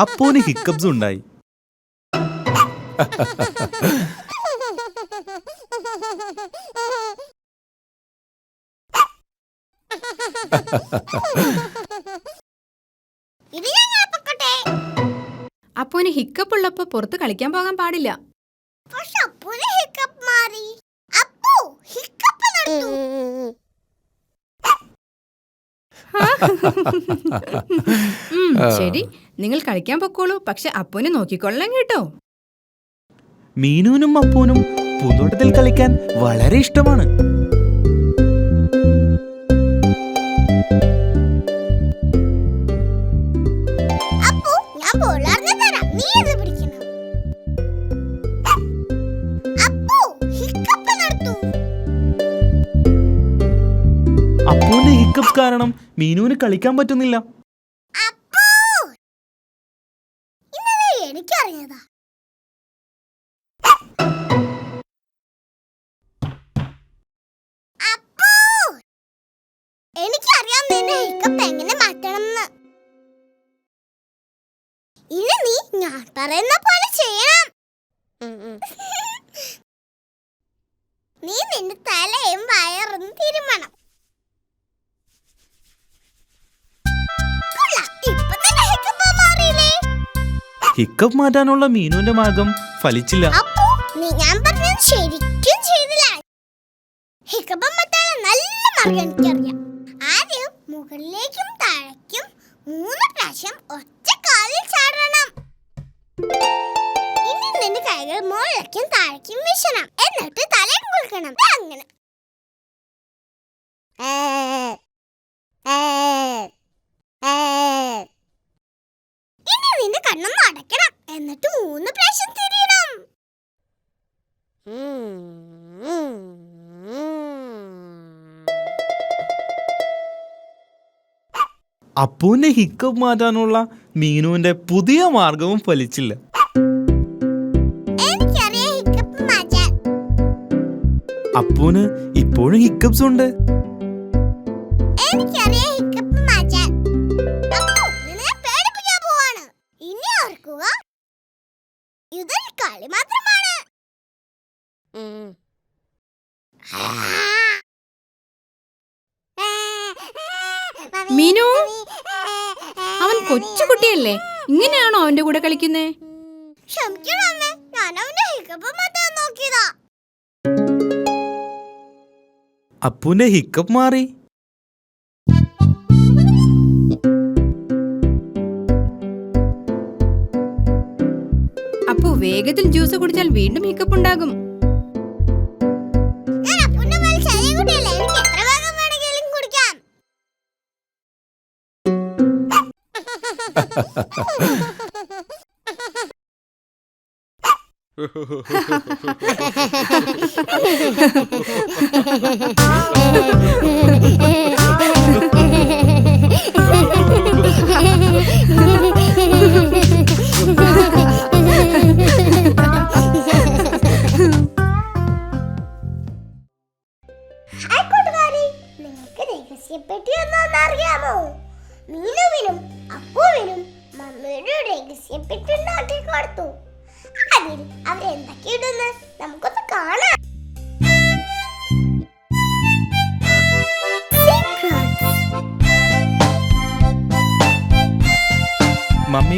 അപ്പുവിന് ഹിക്കബ്സ് ഉണ്ടായി. അപ്പോന് ഹിക്കപ്പ് ഉള്ളപ്പോ പുറത്ത് കളിക്കാൻ പോകാൻ പാടില്ല. പക്ഷെ അപ്പൂന് ഹിക്കപ്പ് മാറി. അപ്പോ ഹിക്കപ്പ് ഉം, ശരി. നിങ്ങൾ കളിക്കാൻ പൊക്കോളൂ. പക്ഷെ അപ്പൂനെ നോക്കിക്കൊള്ളാം കേട്ടോ. മീനുവിനും അപ്പൂനും പൂന്തോട്ടത്തിൽ കളിക്കാൻ വളരെ ഇഷ്ടമാണ്. കാരണം മീനുവിന് കളിക്കാൻ പറ്റുന്നില്ല. എനിക്കറിഞ്ഞതാ എനിക്കറിയാം ഹിക്കപ്പ് എങ്ങനെ മാറ്റണമെന്ന്. ഇനി നീ ഞാൻ പറയുന്ന പോലെ ചെയ്യണം. നീ നിന്റെ തലയും വയറും ഹിക്കപ്പ് മാറ്റാനുള്ള മീനുവിന്റെ മാർഗം ഫലിച്ചില്ല. അപ്പോ നീ ഞാൻ പറഞ്ഞത് ശരിക്കും ചെയ്തില്ല. ഹിക്കപ്പം മറ്റാളെ നല്ല മാർഗം എനിക്കറിയാം. ആദ്യം മുകളിലേക്കും താഴേക്കും മൂന്ന് പ്രാവശ്യം ഒറ്റ കാലിൽ ചാടണം. ഇനി നിന്റെ കൈകൾ മുകളിലേക്കും താഴേക്കും വീശണം. എന്നിട്ട് തലയും കുളിക്കണം ദേ അങ്ങനെ. ഇനി നിന്റെ കണ്ണൊന്ന് അടയ്ക്കണം. എന്നിട്ട് മൂന്ന് പ്രാവശ്യം തിരിയണം അപ്പുവിന്റെ ഹിക്കപ്പ് മാറ്റാനുള്ള മീനുവിന്റെ പുതിയ മാർഗവും ഫലിച്ചില്ല. അപ്പുവിന് ഇപ്പോഴും ഹിക്കപ്സ് ഉണ്ട് മീനു, അവൻ കൊച്ചുകുട്ടിയല്ലേ ഇങ്ങനെയാണോ അവന്റെ കൂടെ കളിക്കുന്നേ? ക്ഷമിക്കണം അമ്മേ. ഞാൻ അവന്റെ ഹിക്കപ്പ് മാറ്റാൻ നോക്കിയതാ. അപ്പുവിന്റെ ഹിക്കപ്പ് മാറി. അപ്പു വേഗത്തിൽ ജ്യൂസ് കുടിച്ചാൽ വീണ്ടും ഹിക്കപ്പ് ഉണ്ടാകും. ഹായ്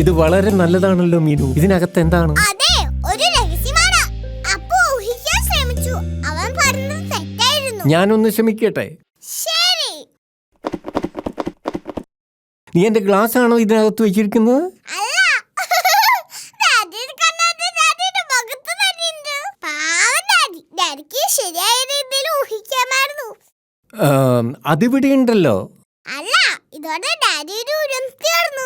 ഇത് വളരെ നല്ലതാണല്ലോ മീനു. ഇതിനകത്ത് എന്താണ്? അതെ ഒരു രഹസ്യമാണ്. അപ്പു ഊഹിക്കാൻ ശ്രമിച്ചു. അവൻ പറഞ്ഞത് തെറ്റായിരുന്നു. ഞാനൊന്ന് ശ്രമിക്കട്ടെ ശരി. നീ എന്റെ ഗ്ലാസ് ആണോ ഇതിനകത്ത് വെച്ചിരിക്കുന്നത്? അല്ല. ഡാഡിയുടെ കണ്ണാടി ഡാഡിയുടെ മുഖത്ത് തന്നെയുണ്ട്. പാവം ഡാഡി. ഡാഡിക്ക് ശരിയായ രീതിയിൽ ഊഹിക്കാമായിരുന്നു. ആം, അതിവിടെ ഉണ്ടല്ലോ. അല്ല ഇതോടെ തീർന്നു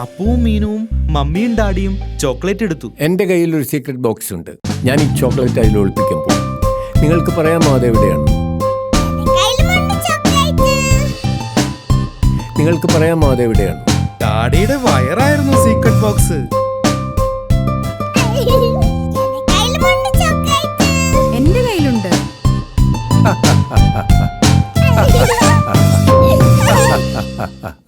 അപ്പുവും മീനുവും മമ്മിയും ഡാഡിയും ചോക്ലേറ്റ് എടുത്തു. എന്റെ കയ്യിൽ ഒരു സീക്രട്ട് ബോക്സ് ഉണ്ട്. ഞാൻ ഈ ചോക്ലേറ്റ് അതിൽ ഒളിപ്പിക്കാൻ പോകും. നിങ്ങൾക്ക് പറയാമോ അതെവിടെയാണ് നിങ്ങൾക്ക് പറയാമോ അതെവിടെയാണ് ഡാഡിയുടെ വയറായിരുന്നു സീക്രട്ട് ബോക്സ് എന്റെ കയ്യിലുണ്ട് ha ha കയ്യിലുണ്ട്.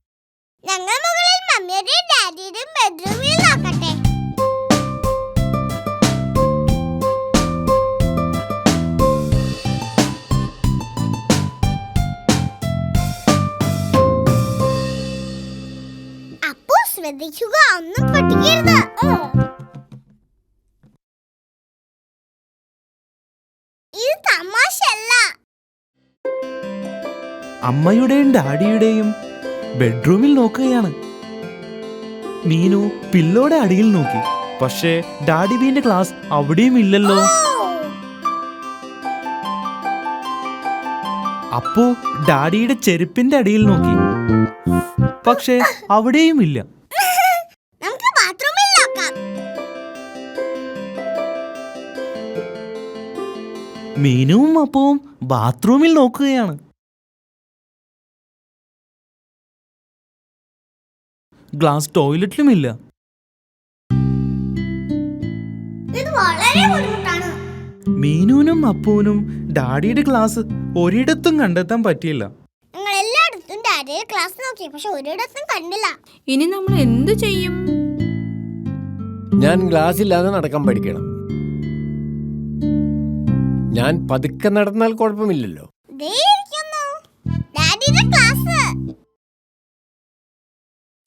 ബെഡ്റൂമിൽ നോക്കട്ടെ. അപ്പോ ശ്രദ്ധിക്കുക ഒന്നും പൊട്ടിക്കരുത് ഇത് തമാശല്ല അമ്മയുടെയും ഡാഡിയുടെയും ബെഡ്റൂമിൽ നോക്കുകയാണ്. മീനു പില്ലോടെ അടിയിൽ നോക്കി. പക്ഷേ ഡാഡി ബീന്റെ ക്ലാസ് അവിടെയും ഇല്ലല്ലോ. അപ്പോ ഡാഡിയുടെ ചെരുപ്പിന്റെ അടിയിൽ നോക്കി. പക്ഷേ അവിടെയും ഇല്ല. മീനുവും അപ്പവും ബാത്റൂമിൽ നോക്കുകയാണ്. ഗ്ലാസ് ടോയ്ലറ്റിലുമില്ല. ഇത് വളരെ ബുദ്ധിമുട്ടാണ്. മീനുവിനും അപ്പൂനും ഡാഡിയുടെ ക്ലാസ് ഒരിടത്തും കണ്ടെത്താൻ പറ്റിയില്ല. ഞങ്ങൾ എല്ലായിടത്തും ഡാഡിയുടെ ക്ലാസ് നോക്കി പക്ഷെ ഒരിടത്തും കണ്ടില്ല. ഇനി നമ്മൾ എന്തു ചെയ്യും? ഞാൻ ഗ്ലാസ് ഇല്ലാതെ നടക്കാൻ പഠിക്കണം. ഞാൻ പതുക്കെ നടന്നാൽ കുഴപ്പമില്ലല്ലോ.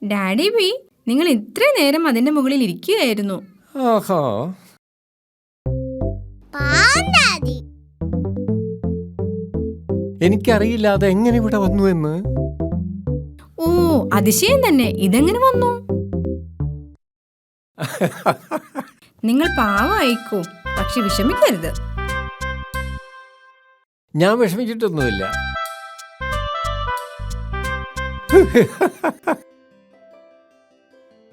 ഡാഡി ബി നിങ്ങൾ ഇത്ര നേരം അതിന്റെ മുകളിൽ ഇരിക്കുകയായിരുന്നു. ഓഹോ എനിക്കറിയില്ല അത് എങ്ങനെ ഇവിടെ വന്നു എന്ന്? ഓ അതിശയം തന്നെ. ഇതെങ്ങനെ വന്നു? നിങ്ങൾ പാവമായിക്കോ. പക്ഷെ വിഷമിക്കരുത്. ഞാൻ വിഷമിച്ചിട്ടൊന്നുമില്ല.